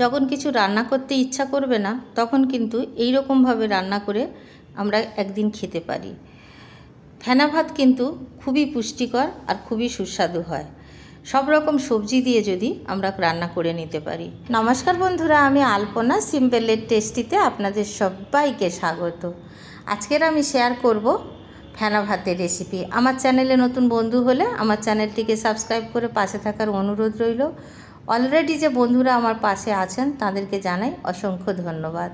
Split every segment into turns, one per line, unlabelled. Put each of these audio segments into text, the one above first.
যখন কিছু রান্না করতে ইচ্ছা করবে না, তখন কিন্তু এই রকমভাবে রান্না করে আমরা একদিন খেতে পারি। ফেনা ভাত কিন্তু খুবই পুষ্টিকর আর খুবই সুস্বাদু হয়। সব রকম সবজি দিয়ে যদি আমরা রান্না করে নিতে পারি। নমস্কার বন্ধুরা, আমি আলপনা সিম্পলের টেস্টিতে আপনাদের সবাইকে স্বাগত। আজকের আমি শেয়ার করব ফেনা ভাতের রেসিপি। আমার চ্যানেলে নতুন বন্ধু হলে আমার চ্যানেলটিকে সাবস্ক্রাইব করে পাশে থাকার অনুরোধ রইল। অলরেডি যে বন্ধুরা আমার পাশে আছেন, তাদেরকে জানাই অসংখ্য ধন্যবাদ।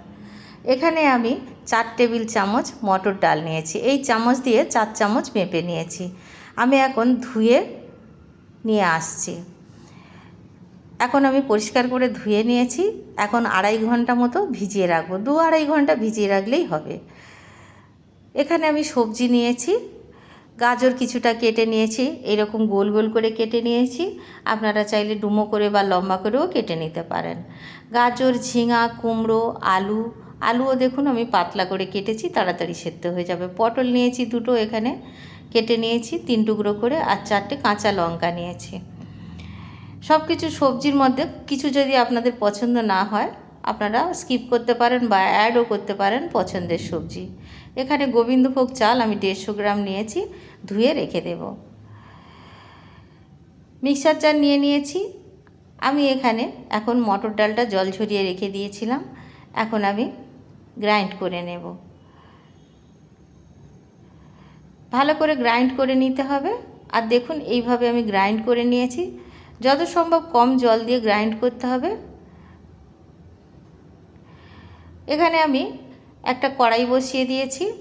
এখানে আমি চার টেবিল চামচ মটর ডাল নিয়েছি। এই চামচ দিয়ে চার চামচ মেপে নিয়েছি। আমি এখন ধুয়ে নিয়ে আসছি। এখন আমি পরিষ্কার করে ধুয়ে নিয়েছি। এখন আড়াই ঘণ্টা মতো ভিজিয়ে রাখব। দু আড়াই ঘণ্টা ভিজিয়ে রাখলেই হবে। এখানে আমি সবজি নিয়েছি। গাজর কিছুটা কেটে নিয়েছি, এরকম গোল গোল করে কেটে নিয়েছি। আপনারা চাইলে ডুমো করে বা লম্বা করেও কেটে নিতে পারেন। গাজর, ঝিঙা, কুমড়ো, আলু, আলুও দেখুন আমি পাতলা করে কেটেছি, তাড়াতাড়ি সেদ্ধ হয়ে যাবে। পটল নিয়েছি দুটো এখানে, কেটে নিয়েছি তিন টুকরো করে আর চারটে কাঁচা লঙ্কা নিয়েছি। সব কিছু সবজির মধ্যে কিছু যদি আপনাদের পছন্দ না হয়, আপনারা স্কিপ করতে পারেন বা অ্যাডও করতে পারেন পছন্দের সবজি। এখানে গোবিন্দভোগ চাল আমি দেড়শো গ্রাম নিয়েছি, ধুয়ে রেখে দেব। মিক্সার চাল নিয়ে নিয়েছি। আমি এখানে এখন মটর ডালটা জল ঝরিয়ে রেখে দিয়েছিলাম। এখন আমি গ্রাইন্ড করে নেব। ভালো করে গ্রাইন্ড করে নিতে হবে। আর দেখুন, এইভাবে আমি গ্রাইন্ড করে নিয়েছি। যত সম্ভব কম জল দিয়ে গ্রাইন্ড করতে হবে। এখানে আমি একটা কড়াই বসিয়ে দিয়েছি।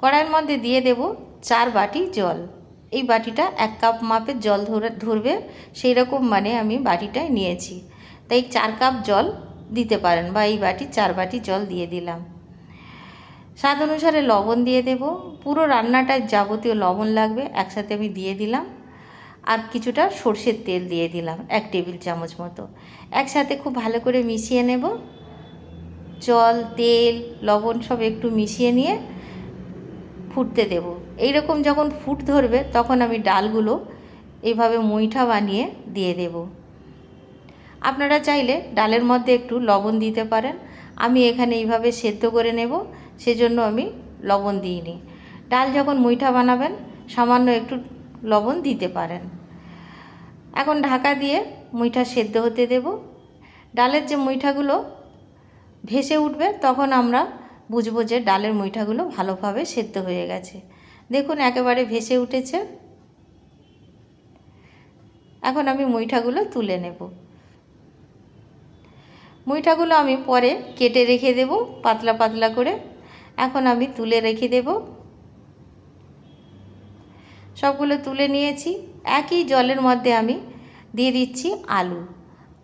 কড়াইয়ের মধ্যে দিয়ে দেব চার বাটি জল। এই বাটিটা এক কাপ মাপের জল ধরে, ধরবে সেই রকম মানে আমি বাটিটায় নিয়েছি। তাই চার কাপ জল দিতে পারেন বা এই বাটি, চার বাটি জল দিয়ে দিলাম। স্বাদ অনুসারে লবণ দিয়ে দেব। পুরো রান্নাটায় যাবতীয় লবণ লাগবে, একসাথে আমি দিয়ে দিলাম। আর কিছুটা সর্ষের তেল দিয়ে দিলাম, এক টেবিল চামচ মতো। একসাথে খুব ভালো করে মিশিয়ে নেব। জল, তেল, লবণ সব একটু মিশিয়ে নিয়ে ফুটতে দেব। এইরকম যখন ফুট ধরবে, তখন আমি ডালগুলো এইভাবে মুইঠা বানিয়ে দিয়ে দেব। আপনারা চাইলে ডালের মধ্যে একটু লবণ দিতে পারেন। আমি এখানে এইভাবে সেদ্ধ করে নেব, সেজন্য আমি লবণ দিইনি। ডাল যখন মুইঠা বানাবেন, সামান্য একটু লবণ দিতে পারেন। এখন ঢাকা দিয়ে মুইঠা সেদ্ধ হতে দেব। ডালের যে মুইঠাগুলো ভেসে উঠবে, তখন আমরা বুঝব যে ডালের মুইঠাগুলো ভালোভাবে সেদ্ধ হয়ে গেছে। দেখুন, একেবারে ভেসে উঠেছে। এখন আমি মুইঠাগুলো তুলে নেব। মুইঠাগুলো আমি পরে কেটে রেখে দেব, পাতলা পাতলা করে। এখন আমি তুলে রেখে দেব। সবগুলো তুলে নিয়েছি। একই জলের মধ্যে আমি দিয়ে দিচ্ছি আলু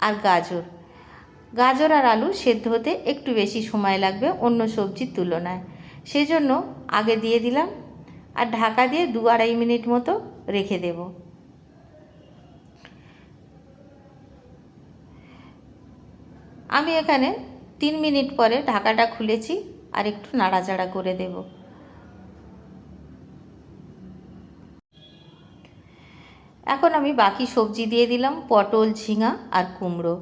আর গাজর। গাজর আর আলু সেদ্ধ হতে একটু বেশি সময় লাগবে অন্য সবজির তুলনায়। সেজন্য আগে দিয়ে দিলাম আর ঢাকা দিয়ে দু আড়াই মিনিট মতো রেখে দেব। আমি এখানে তিন মিনিট পরে ঢাকাটা খুলেছি আর একটু নাড়াচাড়া করে দেব। এখন আমি বাকি সবজি দিয়ে দিলাম পটল, ঝিঙা আর কুমড়ো।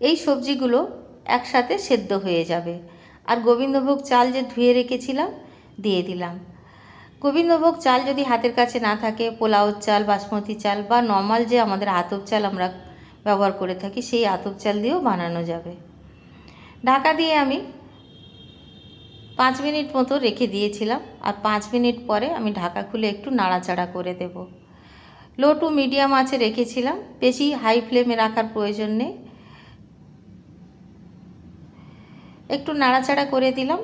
এই সবজিগুলো একসাথে সেদ্ধ হয়ে যাবে। আর গোবিন্দভোগ চাল যে ধুয়ে রেখেছিলাম, দিয়ে দিলাম। গোবিন্দভোগ চাল যদি হাতের কাছে না থাকে, পোলাও চাল, বাসমতি চাল বা নর্মাল যে আমাদের আতপ চাল আমরা ব্যবহার করে থাকি, সেই আতপ চাল দিয়েও বানানো যাবে। ঢাকা দিয়ে আমি পাঁচ মিনিট মতো রেখে দিয়েছিলাম। আর পাঁচ মিনিট পরে আমি ঢাকা খুলে একটু নাড়াচাড়া করে দেব। লো টু মিডিয়াম আছে রেখেছিলাম। বেশি হাই ফ্লেমে রাখার প্রয়োজন নেই। একটু নাড়াচাড়া করে দিলাম।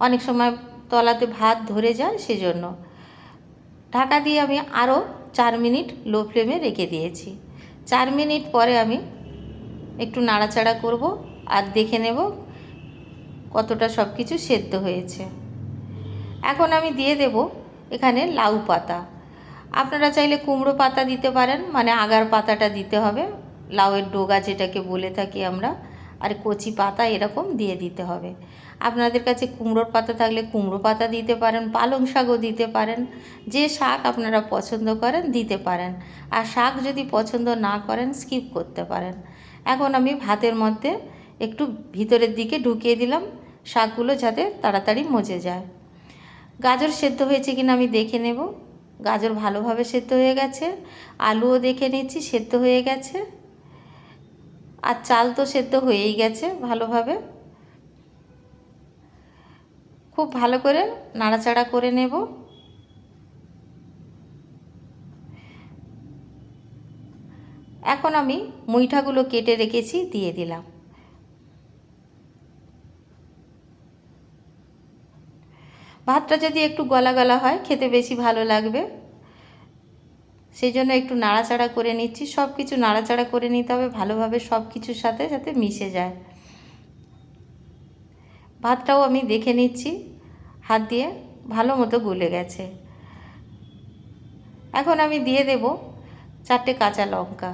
অনেক সময় তলাতে ভাত ধরে যায় সেজন্য। ঢাকা দিয়ে আমি আরও চার মিনিট লো ফ্লেমে রেখে দিয়েছি। চার মিনিট পরে আমি একটু নাড়াচাড়া করব আর দেখে নেব কতটা সব কিছু সেদ্ধ হয়েছে। এখন আমি দিয়ে দেব এখানে লাউ পাতা। আপনারা চাইলে কুমড়ো পাতা দিতে পারেন মানে আগার পাতাটা দিতে হবে। লাউয়ের ডোগা যেটাকে বলে থাকি আমরা। আর কচি পাতা এরকম দিয়ে দিতে হবে। আপনাদের কাছে কুমড়োর পাতা থাকলে কুমড়ো পাতা দিতে পারেন, পালং শাকও দিতে পারেন, যে শাক আপনারা পছন্দ করেন দিতে পারেন। আর শাক যদি পছন্দ না করেন স্কিপ করতে পারেন। এখন আমি ভাতের মধ্যে একটু ভিতরের দিকে ঢুকিয়ে দিলাম, শাকগুলো যাতে তাড়াতাড়ি মজে যায়। গাজর সেদ্ধ হয়েছে কিনা আমি দেখে নেব। গাজর ভালোভাবে সেদ্ধ হয়ে গেছে, আলুও দেখে নিচ্ছি, সেদ্ধ হয়ে গেছে। আর চাল তো সেদ্ধ হয়েই গেছে ভালোভাবে। খুব ভালো করে নাড়াচাড়া করে নেব। এখন আমি মুইঠাগুলো কেটে রেখেছি, দিয়ে দিলাম। ভাতটা যদি একটু গলা গলা হয়, খেতে বেশি ভালো লাগবে। সেই জন্য একটু নাড়াচাড়া করে নিচ্ছি। সব কিছু নাড়াচাড়া করে নিতে হবে, ভালোভাবে সব কিছুর সাথে যাতে মিশে যায়। ভাতটাও আমি দেখে নিচ্ছি, হাত দিয়ে ভালো মতো গলে গেছে। এখন আমি দিয়ে দেব চারটে কাঁচা লঙ্কা।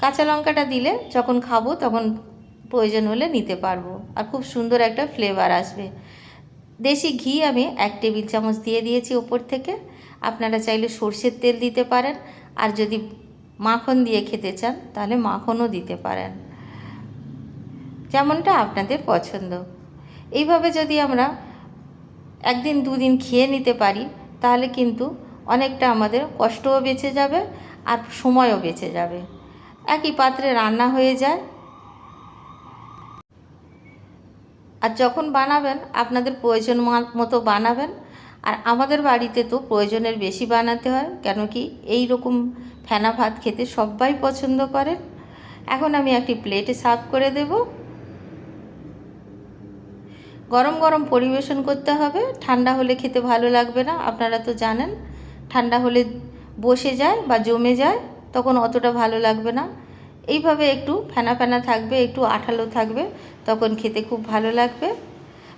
কাঁচা লঙ্কাটা দিলে যখন খাব তখন প্রয়োজন হলে নিতে পারব আর খুব সুন্দর একটা ফ্লেভার আসবে। দেশি ঘি আমি এক টেবিল চামচ দিয়ে দিয়েছি ওপর থেকে। আপনারা চাইলে সর্ষের তেল দিতে পারেন, আর যদি মাখন দিয়ে খেতে চান, তাহলে মাখনও দিতে পারেন। যেমনটা আপনাদের পছন্দ। এইভাবে যদি আমরা একদিন, দুদিন খেয়ে নিতে পারি, তাহলে কিন্তু অনেকটা আমাদের কষ্টও বেঁচে যাবে, আর সময়ও বেঁচে যাবে। একই পাত্রে রান্না হয়ে যায়। আর যখন বানাবেন, আপনাদের প্রয়োজন মতো বানাবেন আর আমাদের বাড়িতে তো প্রয়োজনের বেশি বানাতে হয়, কেন কি এই রকম ফেনা ভাত খেতে সবাই পছন্দ করেন। এখন আমি একটি প্লেটে সার্ভ করে দেব। গরম গরম পরিবেশন করতে হবে, ঠান্ডা হলে খেতে ভালো লাগবে না, আপনারা তো জানেন। ঠান্ডা হলে বসে যায় বা জমে যায়, তখন অতটা ভালো লাগবে না। এইভাবে একটু ফেনা ফেনা থাকবে, একটু আঠালো থাকবে, তখন খেতে খুব ভালো লাগবে।